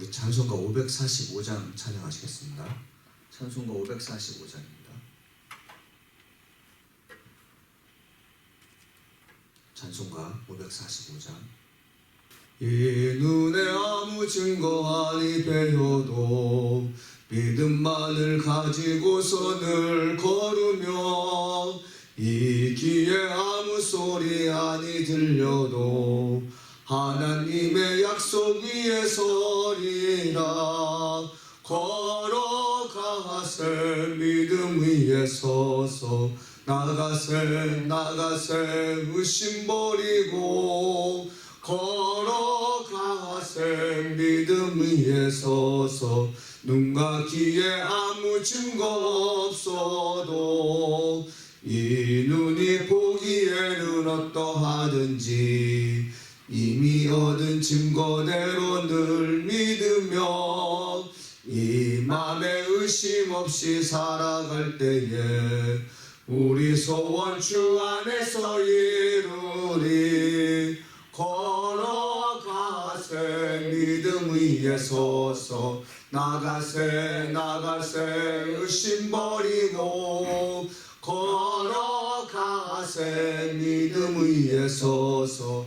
우리 찬송가 545장 찬양하시겠습니다. 찬송가 545장입니다. 찬송가 545장 이 눈에 아무 증거 아니 되어도 믿음만을 가지고서 늘 걸으며 이 귀에 아무 소리 아니 들려도 하나님의 약속 위에 서리라. 걸어가세 믿음 위에 서서 나가세 나가세 의심 버리고 걸어가세 믿음 위에 서서 눈과 귀에 아무 증거 없어도 이 눈이 보기에는 어떠하든지 증거대로 늘 믿으며 이 맘에 의심 없이 살아갈 때에 우리 소원 주 안에서 이루리. 걸어가세 믿음 위에 서서 나가세 나가세 의심 버리고 걸어가세 믿음 위에 서서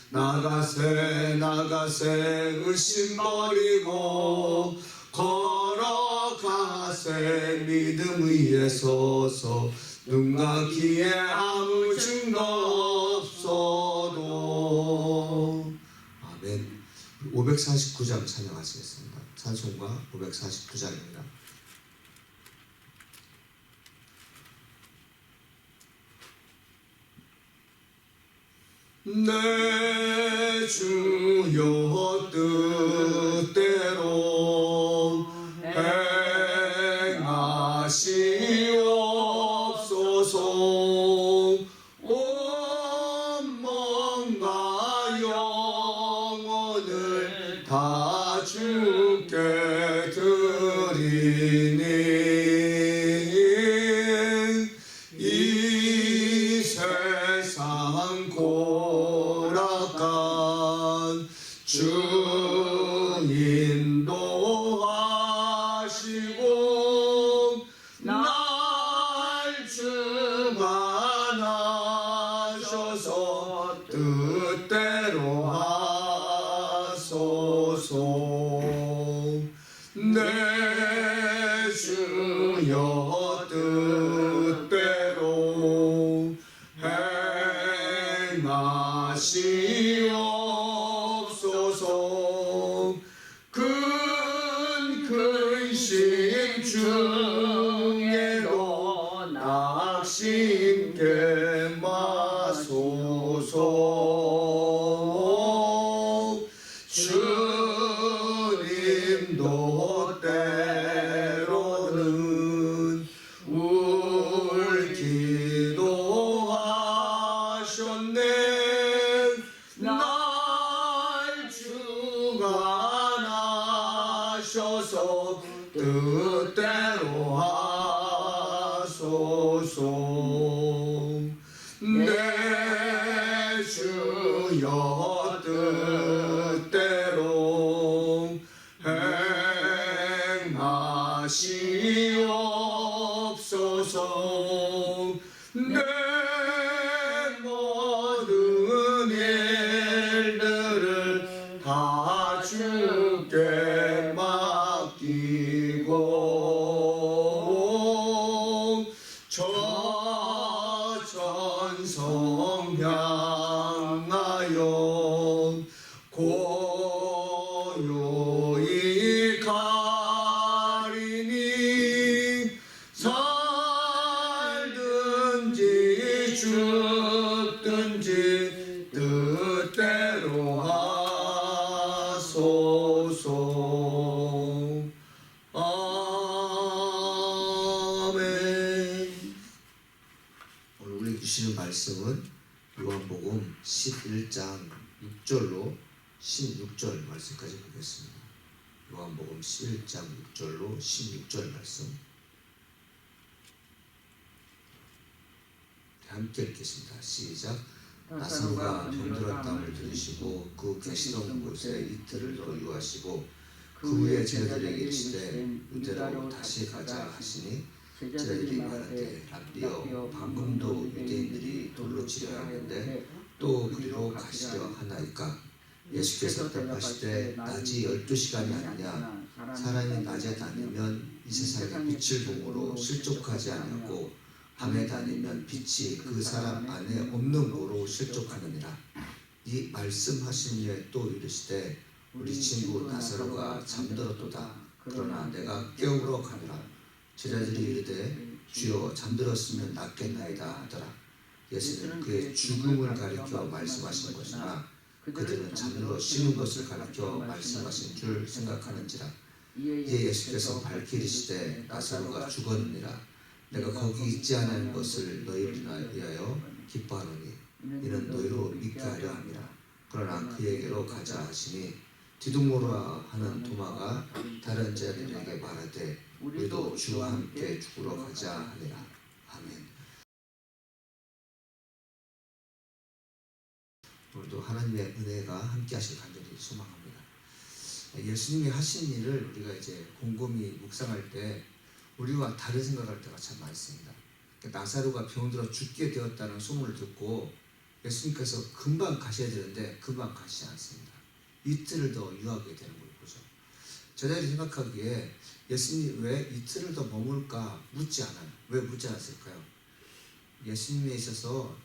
나가세 나가세 의심 버리고 걸어가세. 믿음 위에 서서 눈과 귀에 아무 증거 없어도. 아멘. 549장 찬양하시겠습니다. 찬송가 549장입니다 내 주여 뜻 주님 행하시옵소서 큰 근심 중 주관하셔서. 뜻대로 하소서. 내 주여 뜻대로 행하시옵소서. 내 모든 일들을 다 주께 하소서. 아멘. 오늘 우리 주시는 말씀은 요한복음 11장 6절로 16절 말씀까지 보겠습니다. 요한복음 11장 6절로 16절 말씀. 함께 읽겠습니다. 시작. 나사로가 병들었다을 들으시고 그 계시던 곳에 이틀을 더 유하시고 그 후에 제자들에게 이르시되 유대로 다시 가자 하시니 제자들이 말하되 랍비여 방금도 유대인들이 돌로 치려 하는데 또 그리로 가시려 하나이까? 예수께서 대답하시되 낮이 열두 시간이 아니냐? 사람이 낮에 다니면 이 세상의 빛을 보므로 실족하지 아니하고 밤에 다니면 빛이 그 사람 안에 없는 고로 실족하느니라. 이 말씀하신 후에 또 이르시되 우리 친구 나사로가 잠들었도다. 그러나 내가 깨우러 가노라. 제자들이 이르되 주여 잠들었으면 낫겠나이다 하더라. 예수는 그의 죽음을 가리켜 말씀하신 것이나 그들은 잠들어 쉬는 것을 가리켜 말씀하신 줄 생각하는지라. 이에 예수께서 밝히시되 나사로가 죽었느니라 내가 거기 있지 않은 것을 너희를 위하여 기뻐하노니 이는 너희로 믿게 하려 함이라. 그러나 그에게로 가자 하시니 디두모라 하는 도마가 다른 자들에게 말하되 우리도 주와 함께 죽으러 가자 하니라. 아멘. 오늘도 하나님의 은혜가 함께 하실 간절히 소망합니다. 예수님이 하신 일을 우리가 이제 곰곰이 묵상할 때 우리와 다른 생각할 때가 참 많습니다. 나사로가 병 들어 죽게 되었다는 소문을 듣고 예수님께서 금방 가셔야 되는데 금방 가시지 않습니다. 이틀을 더 유하게 되는 걸 보죠. 제자들이 생각하기에 예수님 왜 이틀을 더 머물까 묻지 않아요. 왜 묻지 않았을까요? 예수님에 있어서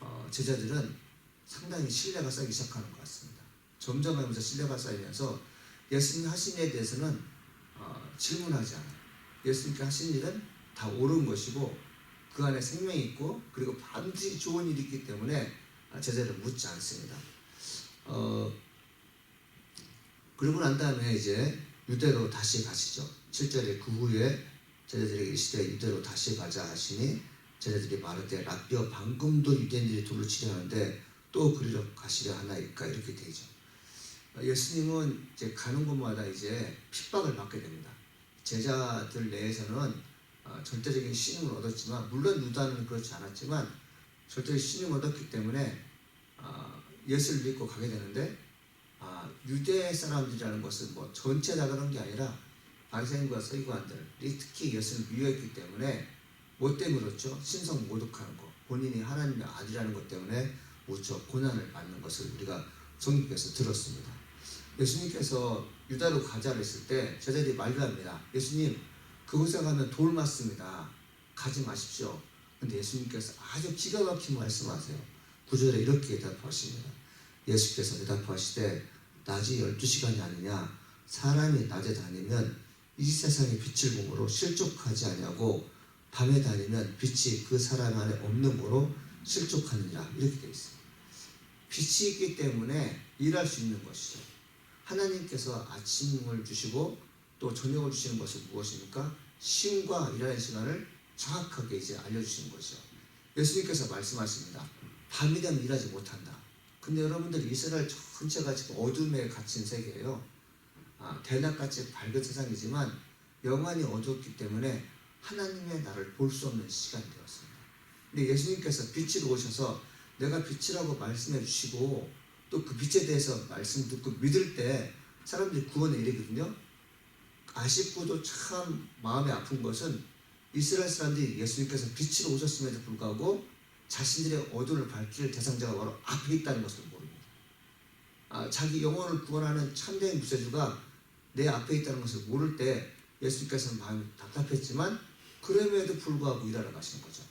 어, 제자들은 상당히 신뢰가 쌓이기 시작하는 것 같습니다. 점점 하면서 신뢰가 쌓이면서 예수님 하신 일에 대해서는 어, 질문하지 않아요. 예수님께 하신 일은 다 옳은 것이고 그 안에 생명이 있고 그리고 반드시 좋은 일이 있기 때문에 제자를 묻지 않습니다. 어, 그러고 난 다음에 이제 유대로 다시 가시죠. 7절에 그 후에 제자들에게 이시되 유대로 다시 가자 하시니 제자들이 말할 라비어 방금도 유대인들이 돌로 치려 하는데 또 그리로 가시려 하나이까 이렇게 되죠. 예수님은 이제 가는 곳마다 이제 핍박을 받게 됩니다. 제자들 내에서는 어, 절대적인 신임을 얻었지만 물론 유다는 그렇지 않았지만 절대적인 신임을 얻었기 때문에 어, 예수를 믿고 가게 되는데 아, 유대 사람들이라는 것은 뭐 전체 다 그런 게 아니라 바리새인과 서기관들이 특히 예수를 미워했기 때문에 뭐 때문에 그렇죠? 신성 모독하는 것 본인이 하나님의 아들이라는 것 때문에 무척 고난을 받는 것을 우리가 성경에서 들었습니다. 예수님께서 유다로 가자 했을 때 제자들이 말을 합니다. 예수님 그곳에 가면 돌 맞습니다. 가지 마십시오. 근데 예수님께서 아주 기가 막힌 말씀하세요. 구절에 이렇게 대답하십니다. 예수께서 대답하시되 낮이 12시간이 아니냐 사람이 낮에 다니면 이 세상의 빛을 보므로 실족하지 아니하고 밤에 다니면 빛이 그 사람 안에 없는 거로 실족하느니라 이렇게 되어 있습니다. 빛이 있기 때문에 일할 수 있는 것이죠. 하나님께서 아침을 주시고 또 저녁을 주시는 것은 무엇입니까? 쉼과 일하는 시간을 정확하게 이제 알려주시는 거죠. 예수님께서 말씀하십니다. 밤이 되면 일하지 못한다. 근데 여러분들 이스라엘 전체가 지금 어둠에 갇힌 세계예요. 아, 대낮같이 밝은 세상이지만 영안이 어두웠기 때문에 하나님의 나를 볼 수 없는 시간이 되었습니다. 근데 예수님께서 빛으로 오셔서 내가 빛이라고 말씀해 주시고 또 그 빛에 대해서 말씀 듣고 믿을 때 사람들이 구원에 이르거든요. 아쉽고도 참 마음이 아픈 것은 이스라엘 사람들이 예수님께서 빛으로 오셨음에도 불구하고 자신들의 어둠을 밝힐 대상자가 바로 앞에 있다는 것을 모릅니다. 아, 자기 영혼을 구원하는 참된 구세주가 내 앞에 있다는 것을 모를 때 예수님께서는 마음이 답답했지만 그럼에도 불구하고 일하러 가시는 거죠.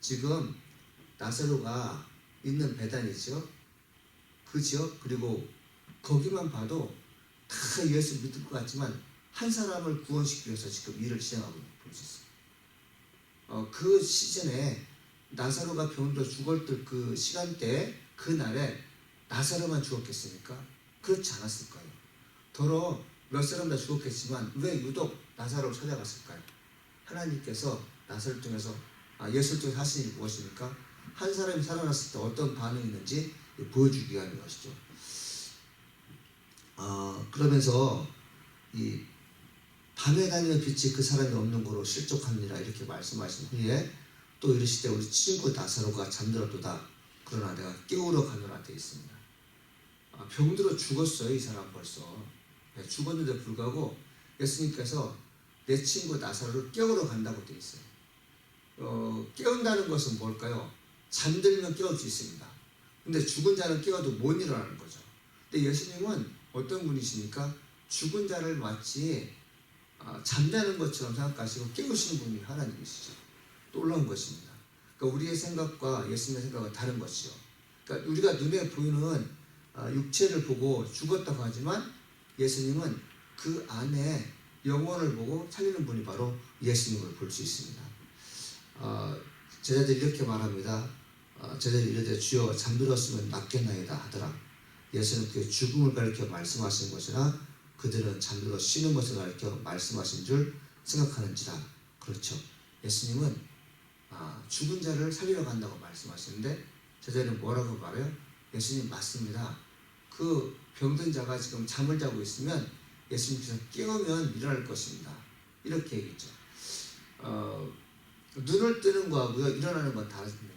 지금 나사로가 있는 배단이죠. 그 지역 그리고 거기만 봐도 다 예수 믿을 것 같지만 한 사람을 구원시키기 위해서 지금 일을 시행하고 볼 수 있어요. 어, 그 시즌에 나사로가 병들어 죽었을 그 시간대 그 날에 나사로만 죽었겠습니까? 그렇지 않았을 거예요. 더러 몇 사람 다 죽었겠지만 왜 유독 나사로를 찾아갔을까요? 하나님께서 나사를 통해서 아, 예수를 통해서 하신 일이 무엇입니까? 한 사람이 살아났을 때 어떤 반응이 있는지 보여주기 위한 것이죠. 어, 그러면서 이 밤에 다니는 빛이 그 사람이 없는 거로 실족합니다. 이렇게 말씀하신 후에 또 이르시되 우리 친구 나사로가 잠들었도다. 그러나 내가 깨우러 가노라 되어 있습니다. 아, 병들어 죽었어요. 이 사람 벌써. 네, 죽었는데 불구하고 예수님께서 내 친구 나사로를 깨우러 간다고 되어 있어요. 어, 깨운다는 것은 뭘까요? 잠들면 깨울 수 있습니다. 근데 죽은 자는 깨워도 못 일어나는 거죠. 근데 예수님은 어떤 분이십니까? 죽은 자를 마치 아, 잠자는 것처럼 생각하시고 깨우시는 분이 하나님이시죠. 놀라운 것입니다. 그러니까 우리의 생각과 예수님의 생각은 다른 것이죠. 그러니까 우리가 눈에 보이는 아, 육체를 보고 죽었다고 하지만 예수님은 그 안에 영혼을 보고 살리는 분이 바로 예수님을 볼 수 있습니다. 어, 제자들이 이렇게 말합니다. 어, 제자들이 이르되 주여 잠들었으면 낫겠나이다 하더라. 예수는 그 죽음을 가리켜 말씀하신 것이나 그들은 잠들어 쉬는 것을 가리켜 말씀하신 줄 생각하는지라. 그렇죠. 예수님은 아, 죽은 자를 살리러 간다고 말씀하시는데 제자들은 뭐라고 말해요? 예수님 맞습니다. 그 병든 자가 지금 잠을 자고 있으면 예수님께서 깨우면 일어날 것입니다. 이렇게 얘기했죠. 어, 눈을 뜨는 거하고요 일어나는 건 다릅니다.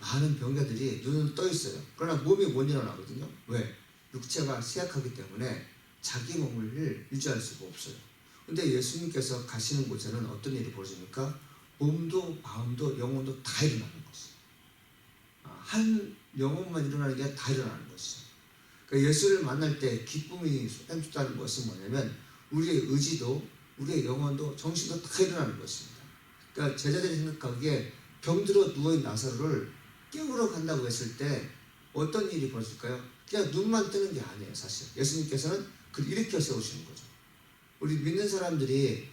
많은 병자들이 눈은 떠 있어요. 그러나 몸이 못 일어나거든요. 왜? 육체가 쇠약하기 때문에 자기 몸을 유지할 수가 없어요. 근데 예수님께서 가시는 곳에는 어떤 일이 벌어집니까? 몸도 마음도 영혼도 다 일어나는 것이에요. 아, 한 영혼만 일어나는 게 다 일어나는 것이죠. 그러니까 예수를 만날 때 기쁨이 샘솟다는 것은 뭐냐면 우리의 의지도 우리의 영혼도 정신도 다 일어나는 것입니다. 그러니까 제자들이 생각하기에 병들어 누워있는 나사로를 깨우러 간다고 했을 때 어떤 일이 벌어질까요? 그냥 눈만 뜨는 게 아니에요 사실. 예수님께서는 그를 일으켜 세우시는 거죠. 우리 믿는 사람들이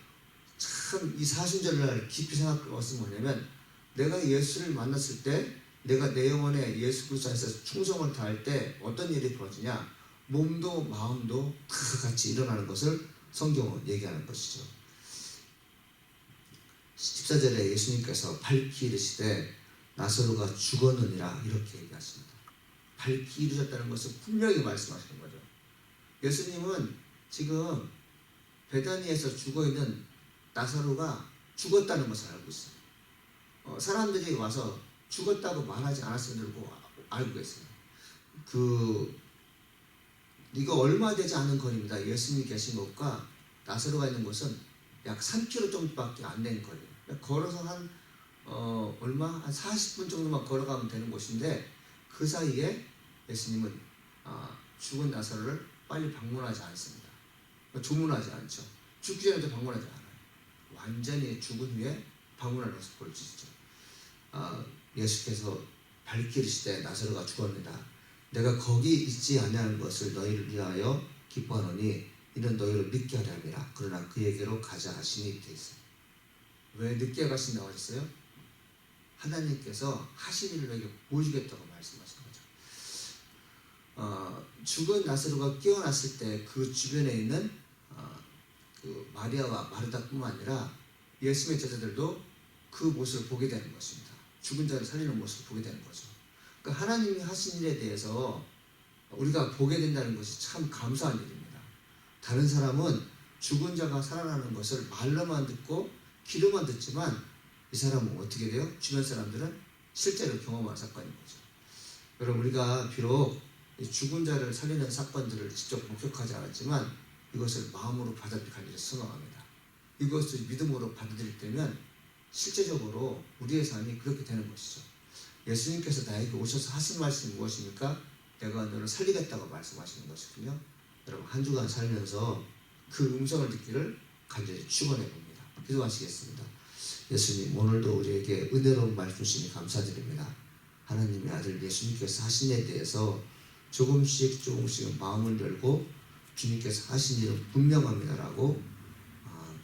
참 이 사순절날 깊이 생각할 것은 뭐냐면 내가 예수를 만났을 때 내가 내 영혼에 예수 그리스도 안에서 충성을 다할 때 어떤 일이 벌어지냐? 몸도 마음도 다 같이 일어나는 것을 성경은 얘기하는 것이죠. 14절에 예수님께서 밝히 이르시되 나사로가 죽었느니라 이렇게 얘기하십니다. 밝히 이르셨다는 것은 분명히 말씀하시는 거죠. 예수님은 지금 베다니에서 죽어 있는 나사로가 죽었다는 것을 알고 있어요. 어, 사람들이 와서 죽었다고 말하지 않았음에도 알고 계세요. 그 이거 얼마 되지 않은 거리입니다. 예수님이 계신 곳과 나사로가 있는 곳은 약 3km 정도밖에 안 되는 거리예요. 걸어서 한 어, 얼마 한 40분 정도만 걸어가면 되는 곳인데 그 사이에 예수님은 아, 죽은 나사로를 빨리 방문하지 않습니다. 조문하지 않죠. 죽기 전에도 방문하지 않아요. 완전히 죽은 후에 방문하는 수 있죠. 아, 예수께서 밝히시되 나사로가 죽었느다. 내가 거기 있지 아니하는 것을 너희를 위하여 기뻐하노니 이는 너희를 믿게 하려 함이라. 그러나 그에게로 가자 하시니 되어 있습니다. 왜 늦게 가신다고 하셨어요? 하나님께서 하신 일을 너에게 보여주겠다고 말씀하신 거죠. 어, 죽은 나사로가 깨어났을 때 그 주변에 있는 어, 그 마리아와 마르다뿐만 아니라 예수의 제자들도 그 모습을 보게 되는 것입니다. 죽은 자를 살리는 모습을 보게 되는 거죠. 그러니까 하나님이 하신 일에 대해서 우리가 보게 된다는 것이 참 감사한 일입니다. 다른 사람은 죽은 자가 살아나는 것을 말로만 듣고 귀로만 듣지만 이 사람은 어떻게 돼요? 주변 사람들은 실제로 경험한 사건인 거죠. 여러분 우리가 비록 죽은 자를 살리는 사건들을 직접 목격하지 않았지만 이것을 마음으로 받아들이기를 선언합니다. 이것을 믿음으로 받아들일 때면 실제적으로 우리의 삶이 그렇게 되는 것이죠. 예수님께서 나에게 오셔서 하신 말씀이 무엇입니까? 내가 너를 살리겠다고 말씀하시는 것이군요. 여러분 한 주간 살면서 그 음성을 듣기를 간절히 축원해 봅니다. 기도하시겠습니다. 예수님 오늘도 우리에게 은혜로운 말씀 주시니 감사드립니다. 하나님의 아들 예수님께서 하신 일에 대해서 조금씩 조금씩 마음을 열고 주님께서 하신 일은 분명합니다라고 아,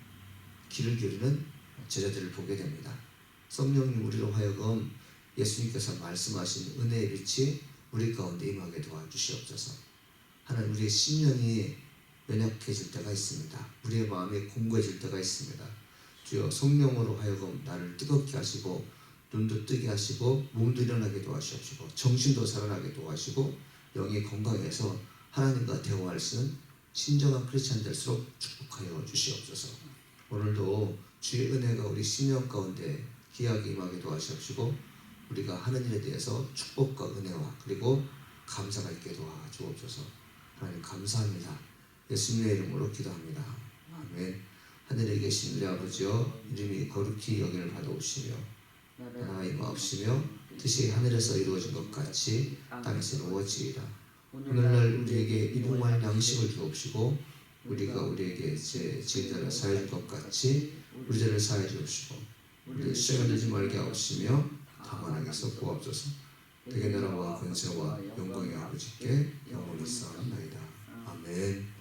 귀를 기울이는 제자들을 보게 됩니다. 성령님 우리로 하여금 예수님께서 말씀하신 은혜의 빛이 우리 가운데 임하게 도와주시옵소서. 하나님 우리의 심령이 연약해질 때가 있습니다. 우리의 마음이 공고해질 때가 있습니다. 주여 성령으로 하여금 나를 뜨겁게 하시고 눈도 뜨게 하시고 몸도 일어나게 도와주시옵시고 정신도 살아나게 도와주시고 영이 건강해서 하나님과 대화할 수 있는 진정한 크리스찬 될수록 축복하여 주시옵소서. 오늘도 주의 은혜가 우리 신령 가운데 기하게 임하게 도와주시옵시고 우리가 하는 일에 대해서 축복과 은혜와 그리고 감사가 있게 도와주옵소서. 하나님 감사합니다. 예수님의 이름으로 기도합니다. 아멘. 하늘에 계신 우리 아버지여 이름이 거룩히 여기를 받아오시며 나라가 임하옵시며 뜻이 하늘에서 이루어진 것 같이 땅에서 이루어지이다. 오늘날 우리에게 일용할 양식을 주옵시고 우리가 우리에게 제 죄들을 사해 줄것 같이 우리 죄를 사해 주옵시고 우리 시험에 들지 말게 하옵시며 다만 하게서 구하옵소서. 되게 나라와 권세와 영광의 아버지께 영원히 쌓옵나이다.